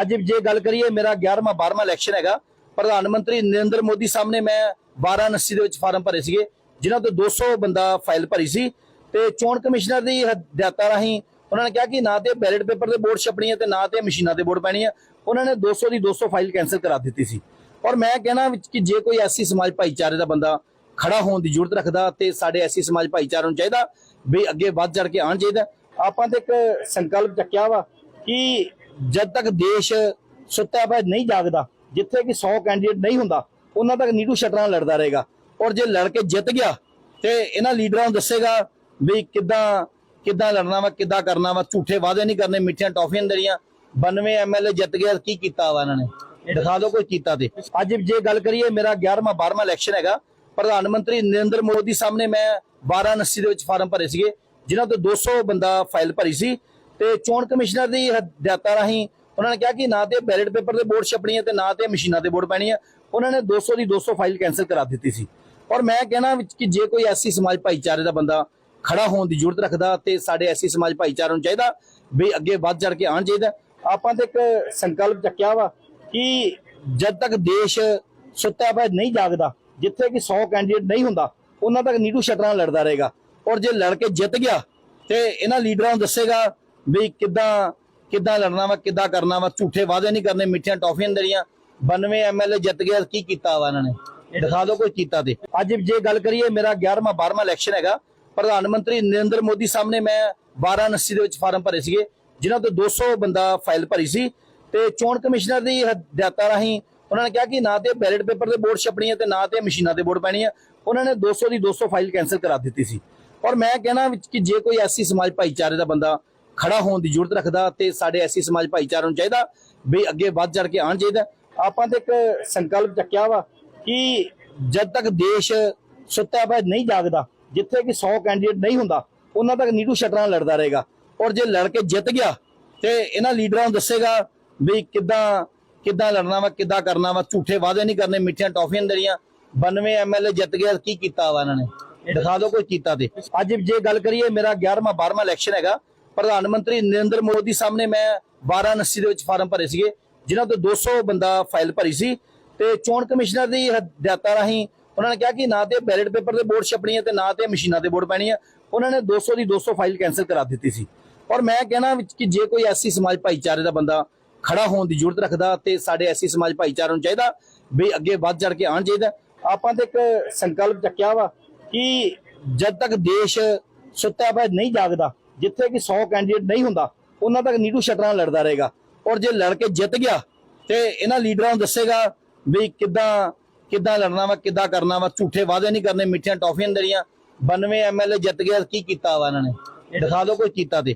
ਅੱਜ ਜੇ ਗੱਲ ਕਰੀਏ, ਮੇਰਾ 11ਵਾਂ 12ਵਾਂ ਇਲੈਕਸ਼ਨ ਹੈਗਾ। ਪ੍ਰਧਾਨ ਮੰਤਰੀ ਨਰਿੰਦਰ ਮੋਦੀ ਸਾਹਮਣੇ ਮੈਂ ਵਾਰਾਣਸੀ ਦੇ ਵਿੱਚ ਫਾਰਮ ਭਰੇ ਸੀਗੇ, ਜਿਨ੍ਹਾਂ ਤੋਂ 200 ਬੰਦਾ ਫਾਈਲ ਭਰੀ ਸੀ। ਤੇ ਚੋਣ ਕਮਿਸ਼ਨਰ ਦੀ ਹਦਾਇਤਾਂ ਰਾਹੀਂ ਉਹਨਾਂ ਨੇ ਕਿਹਾ ਕਿ ਨਾ ਤੇ ਬੈਲਟ ਪੇਪਰ ਦੇ ਵੋਟ ਛਪਣੀ ਹੈ ਤੇ ਨਾ ਤੇ ਮਸ਼ੀਨਾਂ ਤੇ ਵੋਟ ਪੈਣੀ ਹੈ ਉਹਨਾਂ ਨੇ 200 ਦੀ 200 ਫਾਈਲ ਕੈਨਸਲ ਕਰਾ ਦਿੱਤੀ ਸੀ। ਔਰ ਮੈਂ ਕਹਿਣਾ ਕਿ ਜੇ ਕੋਈ ਐਸੀ ਸਮਾਜ ਭਾਈਚਾਰੇ ਦਾ ਬੰਦਾ ਖੜਾ ਹੋਣ ਦੀ ਜ਼ਰੂਰਤ ਰੱਖਦਾ ਤੇ ਸਾਡੇ ਐਸੀ ਸਮਾਜ ਭਾਈਚਾਰੇ ਨੂੰ ਚਾਹੀਦਾ ਵੀ ਅੱਗੇ ਵੱਧ ਚੜ ਕੇ ਆਉਣ ਚਾਹੀਦਾ। ਆਪਾਂ ਤੇ ਇੱਕ ਸੰਕਲਪ ਚੱਕਿਆ ਵਾ ਕਿ ਜਦ ਤੱਕ ਦੇਸ਼ ਸੁੱਤਾ ਪਿਆ, ਨਹੀਂ ਜਾਗਦਾ, ਜਿੱਥੇ ਕਿ 100 ਕੈਂਡੀਡੇਟ ਨਹੀਂ ਹੁੰਦਾ, ਉਹਨਾਂ ਤੱਕ ਨੀਟੂ ਸ਼ਟਰਾਂ ਲੜਦਾ ਰਹੇਗਾ। ਔਰ ਜੇ ਲੜ ਕੇ ਜਿੱਤ ਗਿਆ, ਤੇ ਇਹਨਾਂ ਲੀਡਰਾਂ ਨੂੰ ਦੱਸੇਗਾ ਵੀ ਕਿੱਦਾਂ ਕਿੱਦਾਂ ਲੜਨਾ ਵਾ, ਕਿੱਦਾਂ ਕਰਨਾ ਵਾ, ਝੂਠੇ ਵਾਅਦੇ ਨਹੀਂ ਕਰਨੇ, ਮਿੱਠੀਆਂ ਟੌਫੀਆਂ ਨਹੀਂ ਦੇਣੀਆਂ। 92 ਐਮਐਲਏ ਜਿੱਤ ਗਿਆ, ਕੀ ਕੀਤਾ ਵਾ ਇਹਨਾਂ ਨੇ? ਦਿਖਾ ਦਿਓ ਕੋਈ ਕੀਤਾ ਤੇ। ਅੱਜ ਜੇ ਗੱਲ ਕਰੀਏ, ਮੇਰਾ 11ਵਾਂ 12ਵਾਂ ਇਲੈਕਸ਼ਨ ਹੈਗਾ। ਪ੍ਰਧਾਨ ਮੰਤਰੀ ਨਰਿੰਦਰ ਮੋਦੀ ਸਾਹਮਣੇ ਮੈਂ ਵਾਰਾਣਸੀ ਦੇ ਵਿੱਚ ਫਾਰਮ ਭਰੇ ਸੀਗੇ, ਜਿਨ੍ਹਾਂ ਤੋਂ 200 ਬੰਦਾ ਫਾਈਲ ਭਰੀ ਸੀ। ਤੇ ਚੋਣ ਕਮਿਸ਼ਨਰ ਦੀ ਹਦਾਇਤਾਂ ਰਾਹੀਂ ਉਹਨਾਂ ਨੇ ਕਿਹਾ ਕਿ ਨਾ ਤੇ ਬੈਲਟ ਪੇਪਰ ਦੇ ਵੋਟ ਛਪਣੀ ਹੈ ਤੇ ਨਾ ਤੇ ਮਸ਼ੀਨਾਂ ਤੇ ਵੋਟ ਪੈਣੀ ਹੈ। ਉਹਨਾਂ ਨੇ 200 ਦੀ 200 ਫਾਈਲ ਕੈਨਸਲ ਕਰਾ ਦਿੱਤੀ ਸੀ। ਔਰ ਮੈਂ ਕਹਿਣਾ ਕਿ ਜੇ ਕੋਈ ਐਸੀ ਸਮਾਜ ਭਾਈਚਾਰੇ ਦਾ ਬੰਦਾ ਖੜਾ ਹੋਣ ਦੀ ਜ਼ਰੂਰਤ ਰੱਖਦਾ ਤੇ ਸਾਡੇ ਐਸੀ ਸਮਾਜ ਭਾਈਚਾਰੇ ਨੂੰ ਚਾਹੀਦਾ ਵੀ ਅੱਗੇ ਵੱਧ ਚੜ ਕੇ ਆਉਣ ਚਾਹੀਦਾ। ਆਪਾਂ ਤੇ ਇੱਕ ਸੰਕਲਪ ਚੱਕਿਆ ਵਾ ਕਿ ਜਦ ਤੱਕ ਦੇਸ਼ ਸੁੱਤਾ ਪਿਆ ਨਹੀਂ ਜਾਗਦਾ, ਜਿੱਥੇ ਕਿ 100 ਕੈਂਡੀਡੇਟ ਨਹੀਂ ਹੁੰਦਾ, ਉਹਨਾਂ ਤੱਕ ਨੀਟੂ ਸ਼ਟਰਾਂ ਲੜਦਾ ਰਹੇਗਾ। ਔਰ ਜੇ ਲੜ ਕੇ ਜਿੱਤ ਗਿਆ ਤੇ ਇਹਨਾਂ ਲੀਡਰਾਂ ਨੂੰ ਦੱਸੇਗਾ ਵੀ ਕਿੱਦਾਂ ਕਿੱਦਾਂ ਲੜਨਾ ਵਾ, ਕਿੱਦਾਂ ਕਰਨਾ ਵਾ, ਝੂਠੇ ਵਾਅਦੇ ਨਹੀਂ ਕਰਨੇ, ਮਿੱਠੀਆਂ ਟੌਫੀਆਂ ਨਹੀਂ ਦੇਣੀਆਂ। 92 ਐਮਐਲਏ ਜਿੱਤ ਗਿਆ, ਕੀ ਕੀਤਾ ਵਾ ਇਹਨਾਂ ਨੇ? ਦਿਖਾ ਦਿਓ ਕੋਈ ਕੀਤਾ ਤੇ। ਅੱਜ ਜੇ ਗੱਲ ਕਰੀਏ, ਮੇਰਾ 11ਵਾਂ 12ਵਾਂ ਇਲੈਕਸ਼ਨ ਹੈਗਾ। ਪ੍ਰਧਾਨ ਮੰਤਰੀ ਨਰਿੰਦਰ ਮੋਦੀ ਸਾਹਮਣੇ ਮੈਂ ਵਾਰਾਣਸੀ ਦੇ ਵਿੱਚ ਫਾਰਮ ਭਰੇ ਸੀਗੇ, ਜਿਨ੍ਹਾਂ ਤੋਂ 200 ਬੰਦਾ ਫਾਈਲ ਭਰੀ ਸੀ। ਤੇ ਚੋਣ ਕਮਿਸ਼ਨਰ ਦੀ ਹਦਾਇਤਾਂ ਰਾਹੀਂ ਉਹਨਾਂ ਨੇ ਕਿਹਾ ਕਿ ਨਾ ਤੇ ਬੈਲਟ ਪੇਪਰ ਤੇ ਵੋਟ ਛਪਣੀ ਹੈ ਤੇ ਨਾ ਤੇ ਮਸ਼ੀਨਾਂ ਤੇ ਵੋਟ ਪੈਣੀ ਹੈ ਉਹਨਾਂ ਨੇ 200 ਦੀ 200 ਫਾਈਲ ਕੈਨਸਲ ਕਰਾ ਦਿੱਤੀ ਸੀ। ਔਰ ਮੈਂ ਕਹਿਣਾ ਕਿ ਜੇ ਕੋਈ ਐਸੀ ਸਮਾਜ ਭਾਈਚਾਰੇ ਦਾ ਬੰਦਾ ਖੜਾ ਹੋਣ ਦੀ ਜ਼ਰੂਰਤ ਰੱਖਦਾ ਤੇ ਸਾਡੇ ਐਸੀ ਸਮਾਜ ਭਾਈਚਾਰੇ ਨੂੰ ਚਾਹੀਦਾ ਵੀ ਅੱਗੇ ਵੱਧ ਚੜ ਕੇ ਆਉਣ ਚਾਹੀਦਾ। ਆਪਾਂ ਤੇ ਇੱਕ ਸੰਕਲਪ ਚੱਕਿਆ ਵਾ ਕਿ ਜਦ ਤੱਕ ਦੇਸ਼ ਸੁੱਤਾ ਪਿਆ ਨਹੀਂ ਜਾਗਦਾ, ਜਿੱਥੇ ਕਿ 100 ਕੈਂਡੀਡੇਟ ਨਹੀਂ ਹੁੰਦਾ, ਉਹਨਾਂ ਤੱਕ ਨੀਟੂ ਸ਼ਟਰਾਂ ਲੜਦਾ ਰਹੇਗਾ। ਔਰ ਜੇ ਲੜ ਕੇ ਜਿੱਤ ਗਿਆ ਤੇ ਇਹਨਾਂ ਲੀਡਰਾਂ ਨੂੰ ਦੱਸੇਗਾ ਵੀ ਕਿੱਦਾਂ ਕਿੱਦਾਂ ਲੜਨਾ ਵਾ, ਕਿੱਦਾਂ ਕਰਨਾ ਵਾ, ਝੂਠੇ ਵਾਅਦੇ ਨਹੀਂ ਕਰਨੇ, ਮਿੱਠੀਆਂ ਟੌਫੀਆਂ ਨਹੀਂ ਦੇਣੀਆਂ। 92 ਐਮਐਲਏ ਜਿੱਤ ਗਿਆ, ਕੀ ਕੀਤਾ ਵਾ ਇਹਨਾਂ ਨੇ? ਦਿਖਾ ਦਿਓ ਕੋਈ ਕੀਤਾ ਤੇ। ਅੱਜ ਜੇ ਗੱਲ ਕਰੀਏ, ਮੇਰਾ 11ਵਾਂ 12ਵਾਂ ਇਲੈਕਸ਼ਨ ਹੈਗਾ। ਪ੍ਰਧਾਨ ਮੰਤਰੀ ਨਰਿੰਦਰ ਮੋਦੀ ਸਾਹਮਣੇ ਮੈਂ ਵਾਰਾਣਸੀ ਦੇ ਵਿੱਚ ਫਾਰਮ ਭਰੇ ਸੀਗੇ, ਜਿਨ੍ਹਾਂ ਤੋਂ 200 ਬੰਦਾ ਫਾਈਲ ਭਰੀ ਸੀ ਤੇ ਚੋਣ ਕਮਿਸ਼ਨਰ ਦੀ ਹਦਾਇਤਾਂ ਰਾਹੀਂ ਉਹਨਾਂ ਨੇ ਕਿਹਾ ਕਿ ਨਾ ਤੇ ਬੈਲਟ ਪੇਪਰ ਦੇ ਵੋਟ ਛਪਣੀ ਹੈ ਤੇ ਨਾ ਤੇ ਮਸ਼ੀਨਾਂ ਤੇ ਵੋਟ ਪੈਣੀ ਹੈ ਉਹਨਾਂ ਨੇ 200 ਦੀ 200 ਫਾਈਲ ਕੈਨਸਲ ਕਰਾ ਦਿੱਤੀ ਸੀ। ਔਰ ਮੈਂ ਕਹਿਣਾ ਕਿ ਜੇ ਕੋਈ ਐਸੀ ਸਮਾਜ ਭਾਈਚਾਰੇ ਦਾ ਬੰਦਾ ਖੜਾ ਹੋਣ ਦੀ ਜ਼ਰੂਰਤ ਰੱਖਦਾ ਤੇ ਸਾਡੇ ਐਸੀ ਸਮਾਜ ਭਾਈਚਾਰੇ ਨੂੰ ਚਾਹੀਦਾ ਵੀ ਅੱਗੇ ਵੱਧ ਚੜ ਕੇ ਆਉਣ ਚਾਹੀਦਾ। ਆਪਾਂ ਤੇ ਇੱਕ ਸੰਕਲਪ ਚੱਕਿਆ ਵਾ ਕਿ ਜਦ ਤੱਕ ਦੇਸ਼ ਸੁੱਤਾ ਪਿਆ ਨਹੀਂ ਜਾਗਦਾ ਜਿੱਥੇ ਕਿ 100 ਕੈਂਡੀਡੇਟ ਨਹੀਂ ਹੁੰਦਾ ਉਹਨਾਂ ਤੱਕ ਨੀਟੂ ਸ਼ਟਰਾਂ ਲੜਦਾ ਰਹੇਗਾ। ਔਰ ਜੇ ਲੜ ਕੇ ਜਿੱਤ ਗਿਆ ਤੇ ਇਹਨਾਂ ਲੀਡਰਾਂ ਨੂੰ ਦੱਸੇਗਾ ਵੀ ਕਿੱਦਾਂ ਕਿੱਦਾਂ ਲੜਨਾ ਵਾ ਕਿੱਦਾਂ ਕਰਨਾ ਵਾ ਝੂਠੇ ਵਾਅਦੇ ਨਹੀਂ ਕਰਨੇ ਮਿੱਠੀਆਂ ਟੌਫੀਆਂ ਦੇਣੀਆਂ। 92 ਐਮਐਲਏ ਜਿੱਤ ਗਿਆ ਕੀ ਕੀਤਾ ਵਾ ਇਹਨਾਂ ਨੇ? ਦਿਖਾ ਦਿਓ ਕੋਈ ਕੀਤਾ ਤੇ।